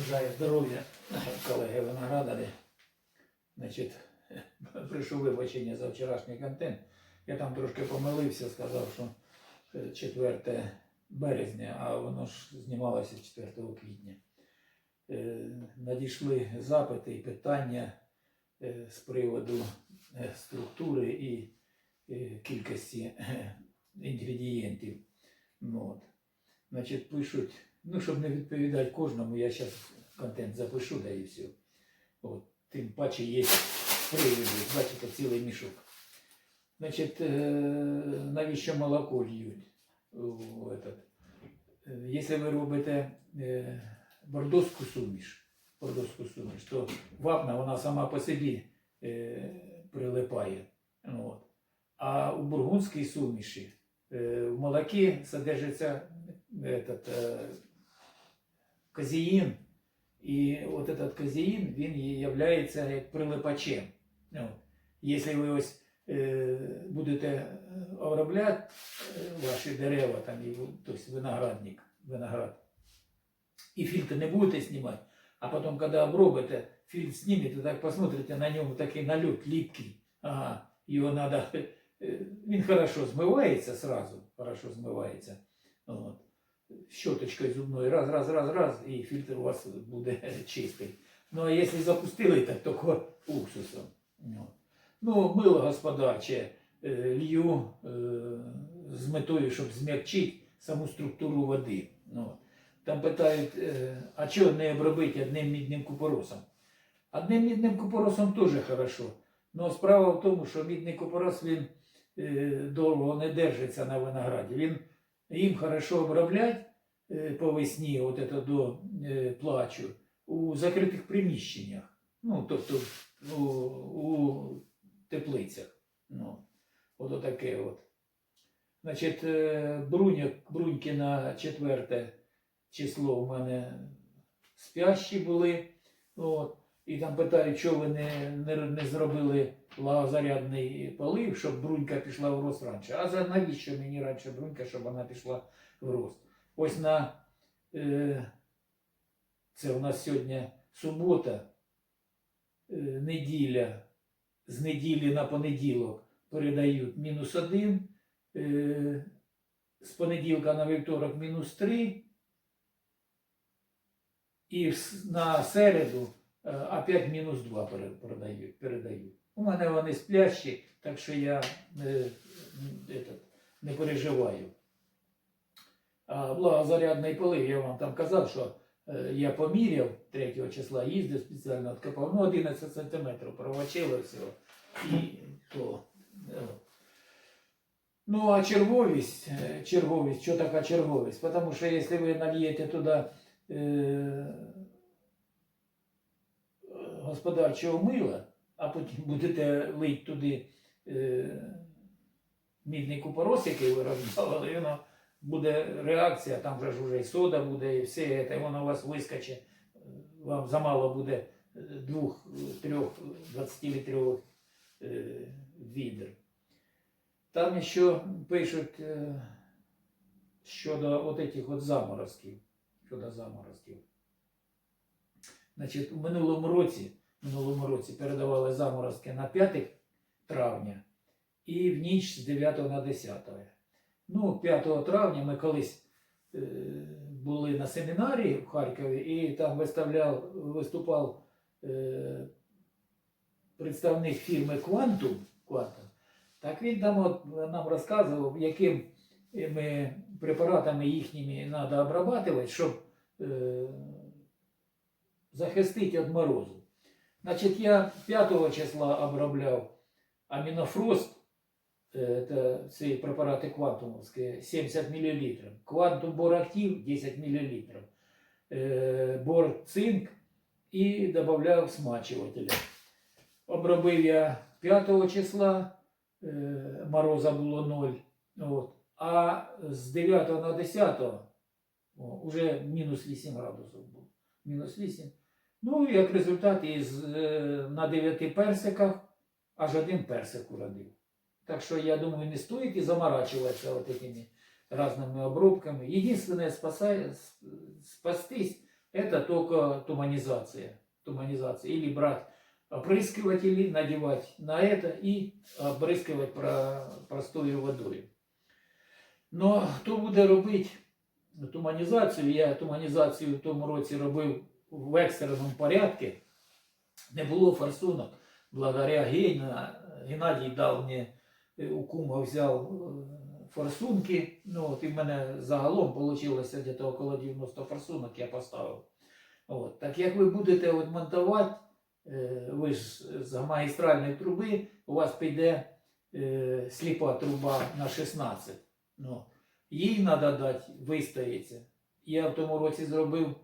Бажаю здоров'я, колеги виноградарі. Значить, прийшов вибачення за вчорашній контент. Я там трошки помилився, сказав, що е, 4 березня, а воно ж знімалося 4 квітня. Е, Надійшли запити і питання е, з приводу е, структури і кількості інгредієнтів. Ну, от. Значить, пишуть, ну, щоб не відповідати кожному, я зараз контент запишу, да і все. От. Тим паче є приводи, бачите, цілий мішок. Значить, е, навіщо молоко льють? у этот? Е, Якщо ви робите е, бордоську суміш, бордоську суміш, то вапна вона сама по собі е, прилипає. Ну, От. А у бургундській суміші е, в молокі содержиться этот, э, казеїн, і от этот казеїн, він являється як прилипачем. Ну, якщо ви ось е, будете е, обробляти е, ваші дерева, там, і, тобто виноградник, виноград, і фільтр не будете знімати, а потім, коли обробите, фільтр знімете, так посмотрите на ньому такий налет липкий. Ага, його надо, е, він хорошо змивається сразу, хорошо змивається. От. Щоточкою зубною, раз, раз, раз, раз, і фільтр у вас буде чистий. Ну, а якщо запустили, так тільки уксусом. Ну, ну мило господарче е, лью е, з метою, щоб змягчити саму структуру води. Ну, там питають, е, а чого не обробити одним мідним купоросом? Одним мідним купоросом теж хорошо. Но справа в тому, що мідний купорос він довго не держиться на винограді. Він їм хорошо оброблять е, по весні, от это до е, плачу, у закритих приміщеннях, ну, тобто у, у теплицях. Ну, от таке от. Значить, е, Бруня, бруньки на четверте число у мене спящі були. От. І там питають, що ви не, не, не зробили лагозарядний полив, щоб брунька пішла в рост раніше. А за навіщо мені раніше брунька, щоб вона пішла в рост? Ось на е, це у нас сьогодні субота, е, неділя, з неділі на понеділок передають мінус один, е, з понеділка на вівторок мінус три. І на середу опять мінус 2 передають, передають. У мене вони сплящі, так що я не, не переживаю. А благозарядний полив, я вам там казав, що е, я поміряв 3 числа, їздив спеціально відкопав, ну 11 сантиметрів провочило всього. І то. е, Ну, а черговість, е, черговість, що така черговість? Тому що якщо ви нальєте туди е, господарчого мила, а потім будете лить туди е, мідний купорос, який ви розбавили, воно буде реакція, там же ж вже і сода буде, і все це, і воно у вас вискоче. Вам замало буде е, двох, трьох 20-літрових е, відер. Там ще пишуть е, щодо от этих от заморозків. Щодо заморозків. Значить, у минулому році, минулому році передавали заморозки на 5 травня і в ніч з 9 на 10. Ну, 5 травня ми колись е, були на семінарі в Харкові і там виставляв, виступав е, представник фірми Quantum, Quantum. Так він там от нам розказував, яким ми препаратами їхніми треба обрабатувати, щоб е, захистити від морозу. Значить, я 5 числа обробляв амінофрост, е, це ці препарати квантумовські, 70 мл. Квантум бор актив 10 мл. Е, бор цинк і додавав смачувателя. Обробив я 5 числа, е, мороза було 0. От. А з 9 на 10 о, вже мінус 8 градусів було. Мінус 8. Ну, і як результат, із, е, на 9 персиках аж один персик уродив. Так що, я думаю, не стоїть і заморачуватися от этими різними обробками. Єдине спасає, с- спастись это только туманизация. Туманизация. Или брать опрыскиватели, надевать на это и опрыскивать про, простою водою. Но хто буде робити туманізацію, я туманізацію в тому році робив в екстреному порядку, не було форсунок. Благодаря Гейна, Геннадій дав мені, е, у кума взяв е, форсунки. Ну, от, і в мене загалом вийшло десь около 90 форсунок я поставив. От. Так як ви будете от монтувати, е, ви ж з магістральної труби, у вас піде е, сліпа труба на 16. Ну, їй треба дати, вистоїться. Я в тому році зробив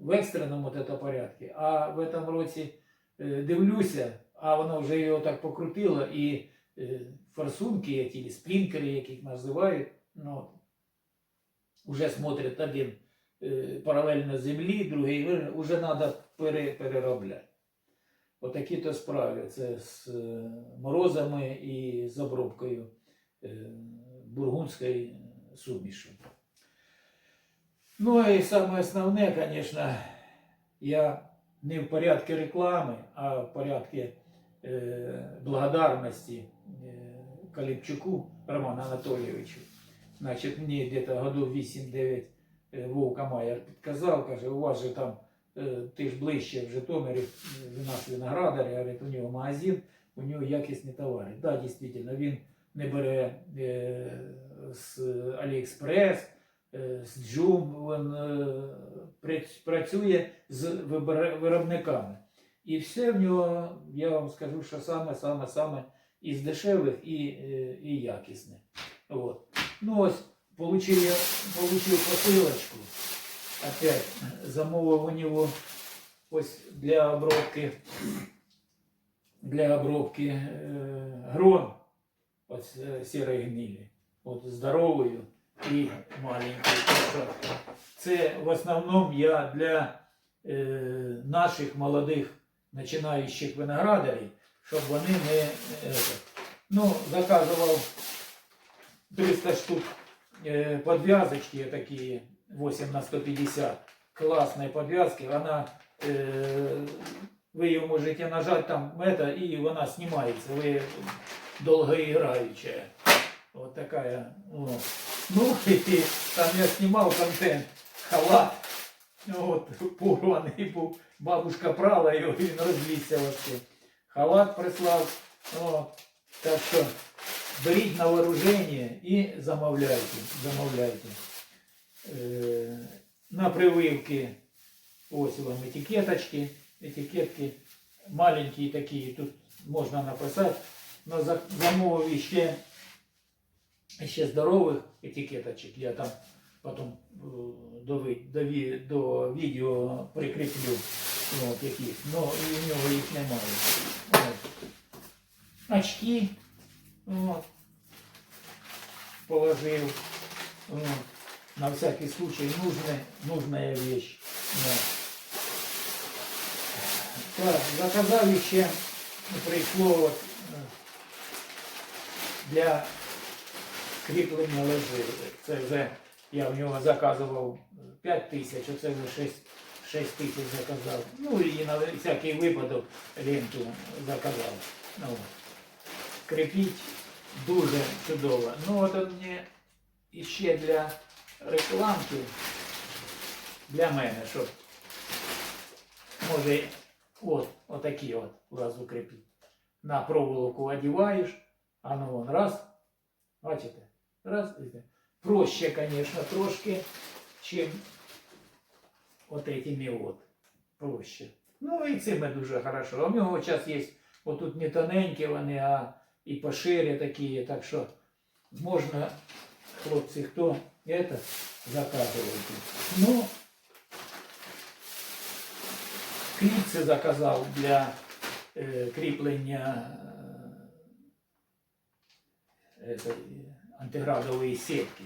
в екстреному от це порядку, а в цьому році е, дивлюся, а воно вже його так покрутило, і е, форсунки, ті сплінкери, яких називають, ну, вже смотрять один е, паралельно землі, другий вже треба переробляти. Отакі то справи. Це з е, морозами і з обробкою е, бургундської суміші. Ну і саме основне, звісно, я не в порядку реклами, а в порядку е, благодарності е, Каліпчуку Роману Анатолійовичу. Значить, мені где-то году 8-9 е, Вовка Майер підказав, каже, у вас же там, ти ж ближче в Житомирі, у нас виноградар, говорить, у нього магазин, у нього якісні товари. Да, дійсно, він не бере з Аліекспрес, з Джум, він е, працює з виробниками. І все в нього, я вам скажу, що саме, саме, саме із дешевих і, е, і якісне. От. Ну ось, получив я посилочку. Опять замовив у нього ось для обробки, для обробки е, грон от е, сірої гнилі. От здоровою і маленькою. Так що Це в основному я для е, наших молодих починаючих виноградарів, щоб вони не е, это, ну, заказував 300 штук э, подвязочки такие 8 на 150 классные подвязки она э, вы ее можете нажать там это и она снимается вы долгоиграющая вот такая вот. ну и там я снимал контент халат вот порваний був бабушка прала його він розлізся вообще халат прислав О, так що беріть на вооружение і замовляйте. замовляйте. Е, на прививки ось вам етикеточки, етикетки маленькі такі, тут можна написати. Но за- замовив ще, ще здорових етикеточок. Я там потім е, до, ви- до, ві- до відео прикріплю, от, яких. Ну, і у нього їх немає. От. Очки. От. Положив. От. На всякий случай нужная, нужная вещь. Вот. Так, заказав ще прийшло от, е, для кріплення лежи. Це вже я в нього заказував 5 тисяч, оце вже 6, 6 тисяч заказав. Ну і на всякий випадок ленту заказав. Ну, крепіть дуже чудово. Ну от мені іще для рекламки для мене, щоб може от, отакі от зразу крепіть. На проволоку одіваєш, а ну вон раз, бачите, раз, і те. проще, конечно, трошки, чим от этими от, проще. Ну і цими дуже хорошо. А в нього зараз є, отут не тоненькі вони, а і пошире такі, так що можна, хлопці, хто это заказывайте. Ну, кліпси заказав для е, кріплення е, этой антиградової сетки.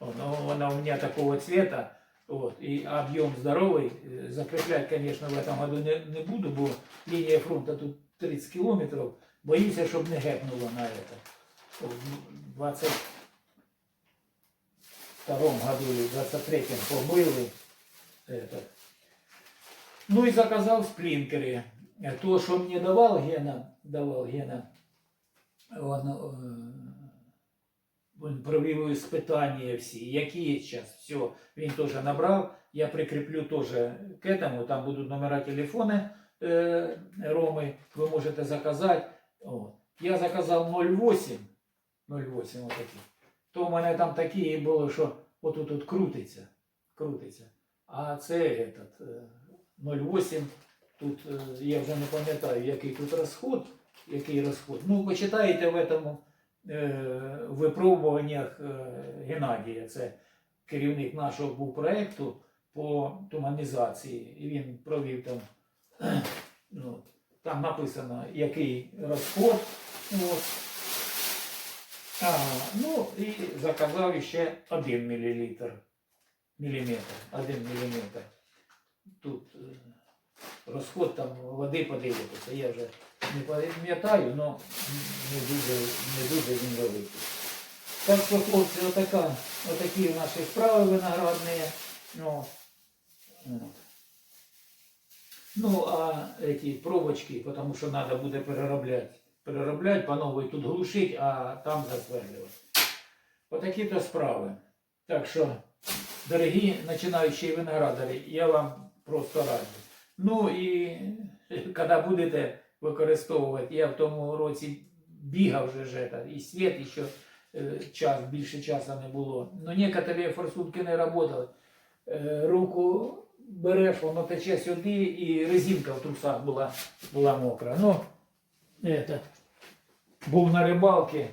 Воно, вона у меня такого цвета, вот, и объем здоровый. Э, Закреплять, конечно, в этом году не, не буду, бо линия фронта тут 30 километров. Боюсь, чтобы не гепнуло на это. В 20 втором году или в 23-м помыли. этот. Ну і заказав сплінкери. Е, То, що мені давав Гена, давав Гена, он, е, він провів испытания всі, які зараз, все, він теж набрав. Я прикріплю теж к этому, там будуть номера телефони е, Роми, ви можете заказати. От. Я заказав 0,8, 0,8 отакі. То у мене там такі були, що отут тут крутиться, крутиться. А це этот, е, 0,8, тут е, я вже не пам'ятаю, який тут розход, який розход. Ну, почитаєте в этому е, випробуваннях е, Геннадія, це керівник нашого був проєкту по туманізації. І він провів там, ну, там написано, який розход. От. А, ну і заказав ще 1 мл. Міліметр, 1 міліметр. Тут е, розход там води подивитися. Я вже не пам'ятаю, але не дуже, не дуже він великий. Так що, хлопці, отака, отакі наші справи виноградні. Ну, ну а эти пробочки, потому що треба буде переробляти. Переробляти по новій тут глушить, а там засверлювати. Отакі то справи. Так що, дорогі починаючі виноградарі, я вам просто раджу. Ну і коли будете використовувати, я в тому році бігав вже ж, это, і світ, і що е, час, більше часу не було. Ну, некоторі форсунки не працювали. Е, руку береш, воно тече сюди, і резинка в трусах була, була мокра. Ну, это, був на рибалці,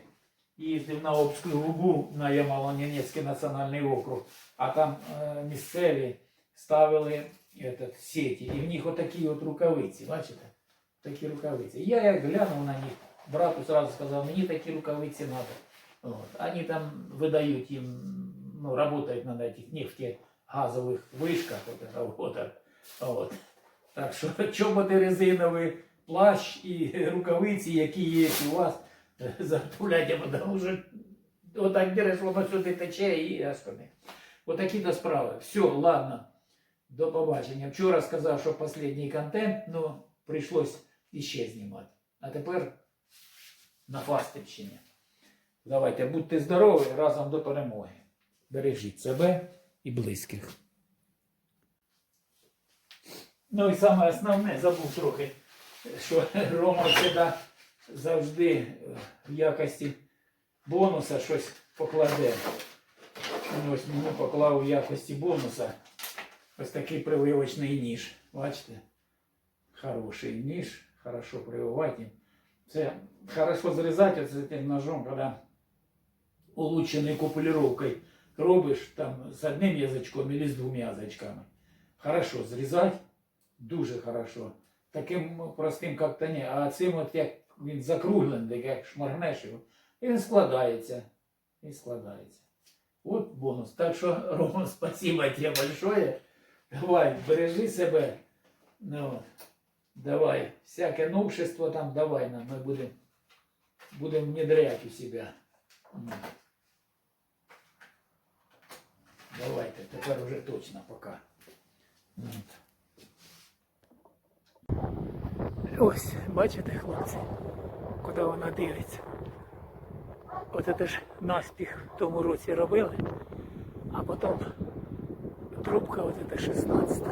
їздив на Обську губу на Ямало-Ненецький національний округ, а там е, місцеві ставили этот, сеті, і в них отакі от рукавиці, бачите? Такі рукавиці. Я як глянув на них, брату сразу сказав, мені такі рукавиці треба. Вот. Они там выдают им, ну, работают на этих нефтегазовых вышках, вот это вот. вот. Так що чоботи резинові, плащ і рукавиці, які є у вас, заготовляйте, тому що отак береш, воно сюди тече і остане. Отакі то справи. Все, ладно. До побачення. Вчора сказав, що останній контент, ну, прийшлось іще знімати. А тепер на Фастівщині. Давайте, будьте здорові, разом до перемоги. Бережіть себе і близьких. Ну і саме основне, забув трохи, що Рома завжди, завжди е, в якості бонуса щось покладе. Він Ось мені поклав в якості бонуса ось такий прививочний ніж. Бачите? Хороший ніж, хорошо прививати. їм. Це хорошо зрізати оце цим ножом, коли улучшенной купулировкой робиш там з одним язичком или з двома язичками. Хорошо зрізати, дуже хорошо. Таким простим як-то ні. А цим от як він закруглений, як шмаргнеш його, і він складається. І складається. От бонус. Так що, Рома, спасибо тебе большое. Давай, бережи себе. Ну, давай, всяке новшество там давай нам, ми будемо будем внедрять у себя. Давайте, тепер уже точно пока. Ось, бачите, хлопці, куди вона дивиться. От це ж наспіх в тому році робили, а потім трубка эта 16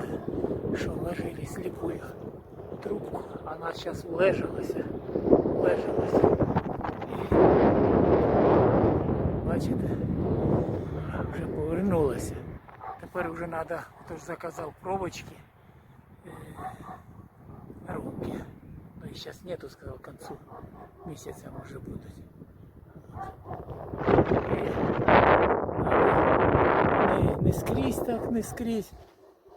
що вложили слепую трубку, она сейчас улежалася. І, бачите, вже повернулася. Тепер вже треба, хто ж заказав пробочки, е, руки. Ну і зараз нету, сказав, к концу місяця може будуть. Не, не скрізь так, не скрізь.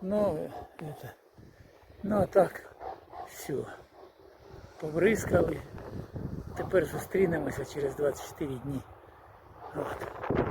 Ну, это, ну так, все. Побризкали. Тепер зустрінемося через 24 дні. От.